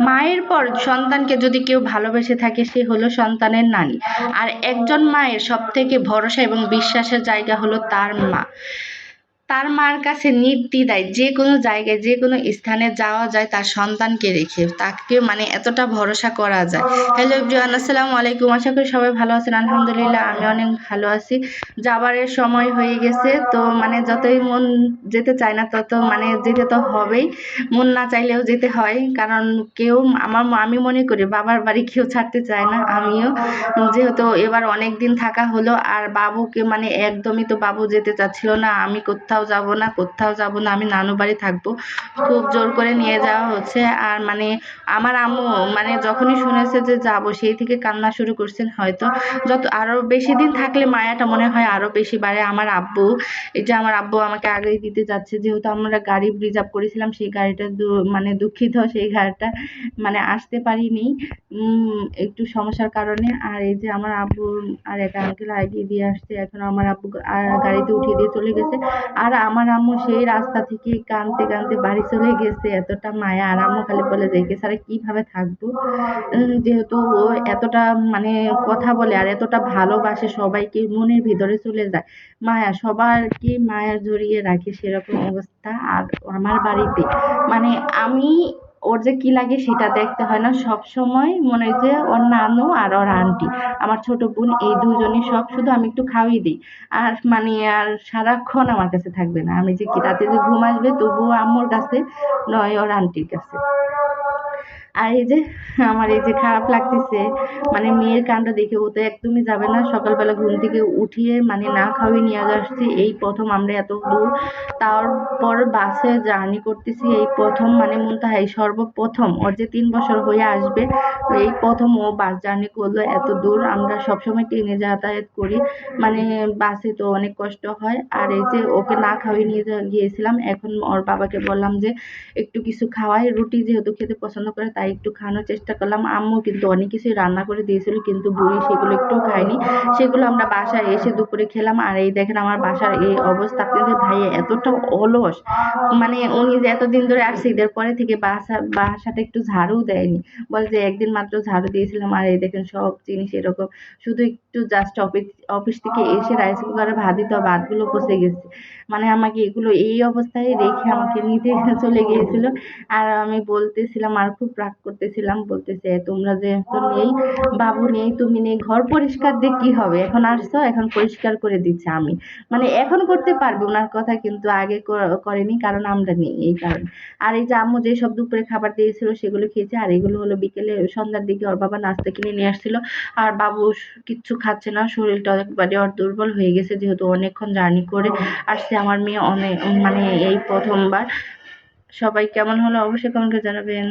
মায়ের পর সন্তানকে যদি কেউ ভালোবেসে থাকে, সে হলো সন্তানের নানি। আর একজন মায়ের সব থেকে ভরসা এবং বিশ্বাসের জায়গা হলো তার মা। তার মার কাছে নির্দ্বিধায় যে কোনো জায়গায় যে কোনো স্থানে যাওয়া যায় তার সন্তানকে রেখে। তাকে মানে এতটা ভরসা করা যায়। হ্যালো এভরিওয়ান আসসালামু আলাইকুম। আশা করি সবাই ভালো আছেন। আলহামদুলিল্লাহ, আমি অনেক ভালো আছি। যাবারের সময় হয়ে গেছে, তো মানে যতই মন যেতে চায় না তত মানে যেতে তো হবেই। মন না চাইলেও যেতে হয়, কারণ কেউ আমার আমি মনে করি বাবার বাড়ি কেউ ছাড়তে চায় না, আমিও। যেহেতু এবার অনেক দিন থাকা হলো, আর বাবুকে মানে একদমই তো বাবু যেতে চাচ্ছিল না, আমি কোথাও যাব না, কোথাও যাব না, আমি নানু বাড়ি থাকব। খুব জোর করে নিয়ে যাওয়া হচ্ছে। আর মানে আমার আম্মু মানে যখনই শুনেছে যে যাব, সেই থেকে কান্না শুরু করছেন হয়তো। যত আরও বেশি দিন থাকলে মায়াটা মনে হয় আরও বেশি বাড়ে। আমার আব্বু, এই যে আমার আব্বু আমাকে আগেই দিতে যাচ্ছে, যেহেতু আমরা গাড়ি রিজার্ভ করেছিলাম, সেই গাড়িটা মানে দুঃখিত, সেই গাড়িটা মানে আসতে পারিনি। একটু সমস্যার কারণে। আর এই যে আমার আব্বু, আর এক আঙ্কেল আগিয়ে দিয়ে আসছে, এখন আমার আব্বু গাড়িতে উঠিয়ে দিয়ে চলে গেছে। আর আমার আম্মু সেই রাস্তা থেকে কাঁদতে কাঁদতে বাড়ি চলে গেছে। এতটা মায়া। আর আম্মু খালি বলে যে কে সারা কীভাবে থাকব? যেহেতু ও এতটা মানে কথা বলে আর এতটা ভালোবাসে সবাইকে, মনের ভিতরে চলে যায়। মায়া সবারকে মায়া জড়িয়ে রাখে সেরকম অবস্থা আর আমার বাড়িতে। মানে আমি ওর যে কি লাগে সেটা দেখতে হয় না। সব সময় মনে হয় যে ওর নানু আর ওর আন্টি। আমার ছোট বোন, এই দুজনই সব শুধু আমি একটু খাওয়াই দিই। আর মানে আর সারাক্ষণ আমার কাছে থাকবে না। আমি যে কি রাতে যে ঘুম আসবে তবুও আম্মুর কাছে নয়, ওর আন্টির কাছে। আর এই যে, আমার এই যে খারাপ লাগতেছে মানে মেয়ের কাণ্ড দেখে ও তো একদমই যাবে না। সকালবেলা ঘুম থেকে উঠিয়ে মানে না খাওয়িয়ে নিয়ে আসছি। এই প্রথম আমরা এত দূর, তারপর বাসে জার্নি করতেছি। এই প্রথম মানে মুনতাহা এই সর্বপ্রথম, ওর যে তিন বছর হয়ে আসবে, এই প্রথম ও বাস জার্নি করল এত দূর। আমরা সবসময় ট্রেনে যাতায়াত করি। মানে বাসে তো অনেক কষ্ট হয়। আর এই যে ওকে না খাওয়িয়ে নিয়ে গিয়েছিলাম, এখন ওর বাবাকে বললাম যে, একটু কিছু খাওয়াই। রুটি যেহেতু খেতে পছন্দ করে, তাই একটু খাওয়ানোর চেষ্টা করলাম। আম্মু কিন্তু অনেক কিছুই রান্না করে দিয়েছিল, কিন্তু বুড়ি সেগুলো একটু খায়নি। সেগুলো আমরা বাসায় এসে দুপুরে খেলাম। আর এই দেখেন আমার বাসার এই অবস্থা। আপনাদের ভাই এতটা অলস। মানে উনি যে এতদিন ধরে আসছে, ঈদের পরে থেকে বাসা বাসাটা একটু ঝাড়ু দেয়নি। বলে যে একদিন মাত্র ঝাড়ু দিয়েছিলাম। আর এই দেখেন সব জিনিস এরকম। শুধু একটু জাস্ট অফিস অফিস থেকে এসে রাইস কুকারে ভাত দিতে ভাতগুলো পচে গেছে। মানে আমাকে এগুলো এই অবস্থায় রেখে আমাকে নিতে চলে গিয়েছিল। আর আমি বলতেছিলাম, আর খুব রাগ করতেছিলাম, বলতেছে, তোমরা যে তো নেই, বাবু নেই, তুমি নেই, ঘর পরিষ্কার দিয়ে কি হবে? এখন আসছো, এখন পরিষ্কার করে দিচ্ছে আমি। মানে এখন করতে পারবে ওনার কথা, কিন্তু আগে করেনি, কারণ আমরা নেই এই কারণে। আর এই যে আম্মু যে সব দুপুরে খাবার দিয়েছিল, সেগুলো খেয়েছে, আর এগুলো হলো বিকেলে সন্ধ্যার দিকে ওর বাবা নাস্তা কিনে নিয়ে আসছিল। আর বাবু কিচ্ছু খাচ্ছে না, শরীরটা একবারে ওর দুর্বল হয়ে গেছে, যেহেতু অনেকক্ষণ জার্নি করে আসছে আমার মেয়ে অনেক মানে এই প্রথমবার। সবাই কেমন হলো অবশ্যই কমেন্ট জানাবেন।